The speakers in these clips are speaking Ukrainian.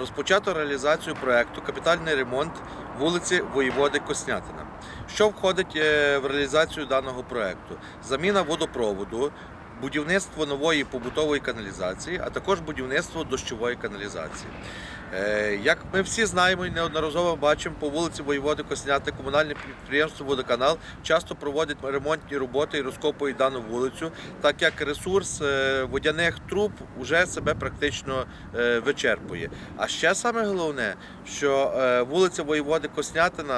розпочато реалізацію проекту капітальний ремонт вулиці Воєводи Коснятина. Що входить е, в реалізацію даного проекту? Заміна водопроводу, будівництво нової побутової каналізації, а також будівництво дощової каналізації. Е, Як ми всі знаємо і неодноразово бачимо, по вулиці Воєводи Косняти комунальне підприємство Водоканал часто проводить ремонтні роботи і розкопує дану вулицю, так як ресурс е, водяних труб вже себе практично е, вичерпує. А ще саме головне, що вулиця Воєводи Коснятина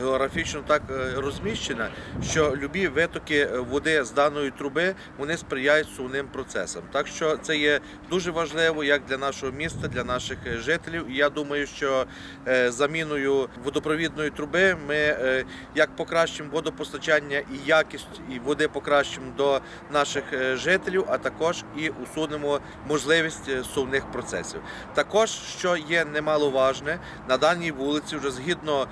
географічно так розміщена, що любі витоки води з даної труби вони сприяють сувним процесам. Так що це є дуже важливо як для нашого міста, для наших е, жителів. І я думаю, що е, заміною водопровідної труби ми е, як покращимо водопостачання і якість і води покращимо до наших жителів, а також і усунемо можливість сувних процесів. Також, що є немаловажне, на даній вулиці вже згідно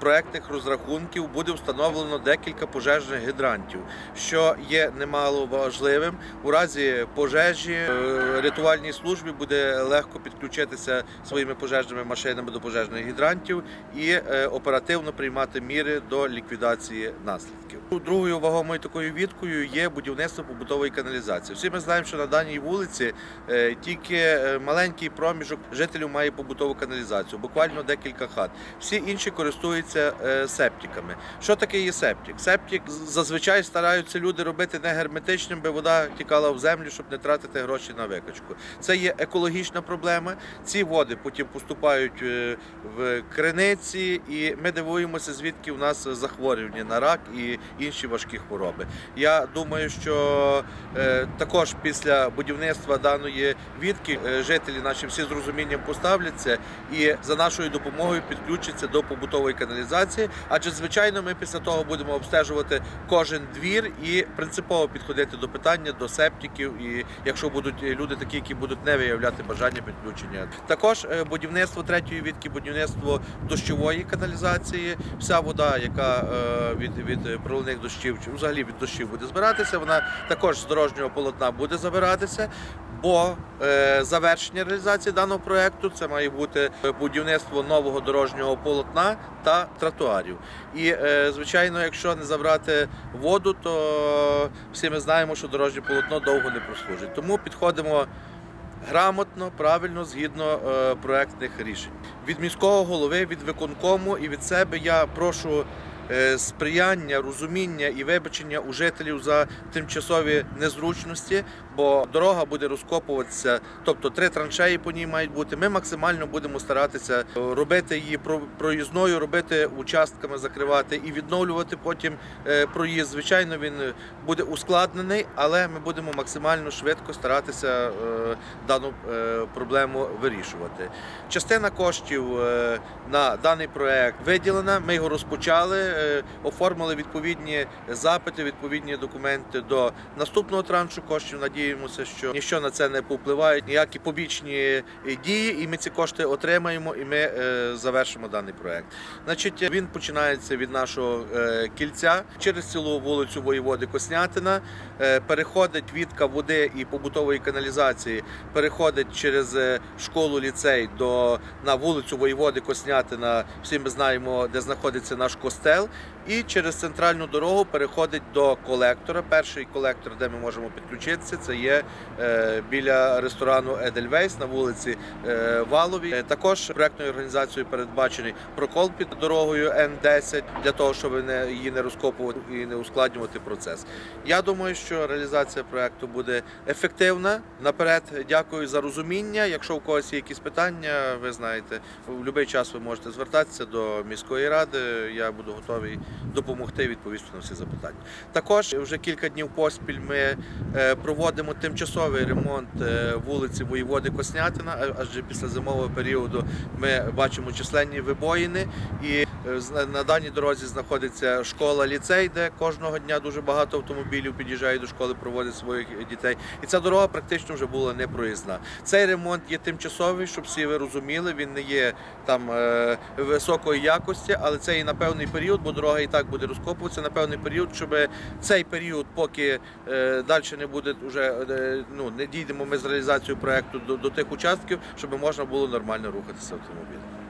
проектних розрахунків буде встановлено декілька пожежних гідрантів, що є немало важливим. У разі пожежі е, рятувальній службі буде легко підключитися своїми пожежними машинами до пожежних гідрантів і е, оперативно приймати міри до ліквідації наслідків. Другою вагомою такою відкою є будівництво побутової каналізації. Всі ми знаємо, що на даній вулиці е, тільки маленький проміжок жителів має побутову каналізацію, буквально декілька хат. Всі інші користуються септиками. Що таке є септик? Септик зазвичай стараються люди робити не герметичним, би вода тікала в землю, щоб не тратити гроші на викачку. Це є екологічна проблема. Ці води потім поступають е, в криниці, і ми дивуємося, звідки у нас захворювання на рак і інші важкі хвороби. Я думаю, що е, також після будівництва даної відки е, жителі наші всі з розумінням поставляться і за нашою допомогою підключаться до побутової каналізації. Адже звичайно, ми після того будемо обстежувати кожен двір і принципово підходити до питання до септиків. І якщо будуть люди такі, які будуть не виявляти бажання підключення, також е, будівництво третьої відки, будівництво дощової каналізації. Вся вода, яка е, від, від проливних дощів чи взагалі від дощів буде збиратися, вона також з дорожнього полотна буде забиратися. Бо е, завершення реалізації даного проекту це має бути будівництво нового дорожнього полотна та тротуарів. І е, звичайно, якщо не забрати воду, то всі ми знаємо, що дорожнє полотно довго не прослужить. Тому підходимо грамотно, правильно, згідно е, проектних рішень. Від міського голови, від виконкому і від себе я прошу. Е, Сприяння, розуміння і вибачення у жителів за тимчасові незручності, бо дорога буде розкопуватися, тобто три траншеї по ній мають бути. Ми максимально будемо старатися робити її про- проїзною, робити участками, закривати і відновлювати потім е, проїзд. Звичайно, він буде ускладнений, але ми будемо максимально швидко старатися е, дану проблему вирішувати. Частина коштів на даний проект виділена. Ми його розпочали, оформили відповідні запити, відповідні документи до наступного траншу коштів. Надіємося, що ніщо на це не повпливає, ніякі побічні е, дії, і ми ці кошти отримаємо, і ми е, завершимо даний проект. Значить, він починається від нашого е, кільця через цілу вулицю Воєводи Коснятина, е, переходить відка води і побутової каналізації, переходить через е, школу ліцей до на вулицю Воєводи Коснятина. Всі ми знаємо, де знаходиться наш костел, і через центральну дорогу переходить до колектора. Перший колектор, де ми можемо підключитися, це є е, біля ресторану Едельвейс на вулиці е, Валовій. Е, Також проектною організацією передбачений прокол під дорогою Н10 для того, щоб її не розкопувати і не ускладнювати процес. Я думаю, що реалізація проекту буде ефективна. Наперед дякую за розуміння. Якщо у когось є якісь питання, ви знаєте, в будь-який час ви можете звертатися до міської ради. Я буду готовий допомогти і відповісти на всі запитання. Також вже кілька днів поспіль ми е, проводимо тимчасовий ремонт е, вулиці Воєводи Коснятина, адже після зимового періоду ми бачимо численні вибоїни і Е, На даній дорозі знаходиться школа, ліцей, де кожного дня дуже багато автомобілів під'їжджають до школи, проводять своїх дітей. І ця дорога практично вже була не проїзна. Цей ремонт є тимчасовий, щоб всі ви розуміли. Він не є там високої якості, але це і на певний період, бо дорога і так буде розкопуватися на певний період, щоб цей період, поки е, далі не буде вже е, ну не дійдемо ми з реалізацією проекту до, до тих участків, щоб можна було нормально рухатися автомобілем.